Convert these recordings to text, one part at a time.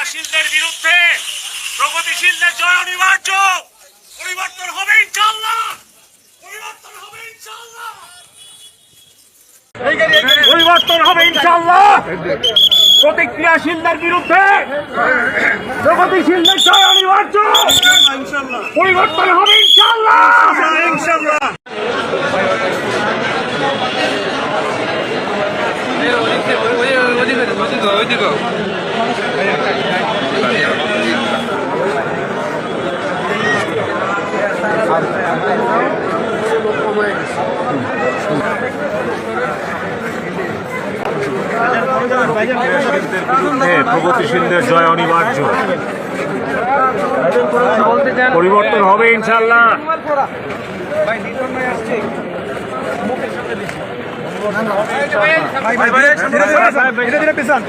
ক্রিয়াশীলদের বিরুদ্ধে প্রগতিশীলদের জয় অনিবার্য। পরিবর্তন হবে ইনশাল্লাহ পরিবর্তন হবে ইনশাল্লাহ পরিবর্তন হবে ইনশাল্লাহ প্রতিক্রিয়াশীলদের বিরুদ্ধে প্রগতিশীলদের জয় অনিবার্য। পরিবর্তন হবে ইনশাল্লাহ ইনশাল্লাহ প্রগতিশীলদের জয় অনিবার্য পরিবর্তন হবে ইনশাল্লাহ ধীরে ধীরে পিছান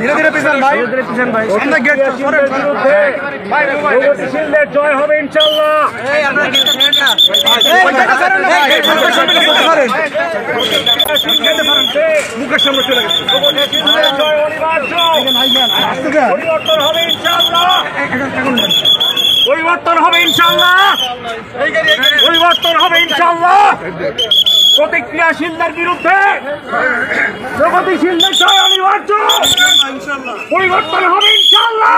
ধীরে ধীরে পিছান ভাই জয় হবে ইনশাল্লাহ মুখের সামনে চলে গেছে পরিবর্তন হবে ইনশাল্লাহ পরিবর্তন হবে ইনশাল্লাহ পরিবর্তন হবে প্রতিক্রিয়াশীলদের বিরুদ্ধে প্রগতিশীলদের জয় অনিবার্য পরিবর্তন হবে ইনশাল্লাহ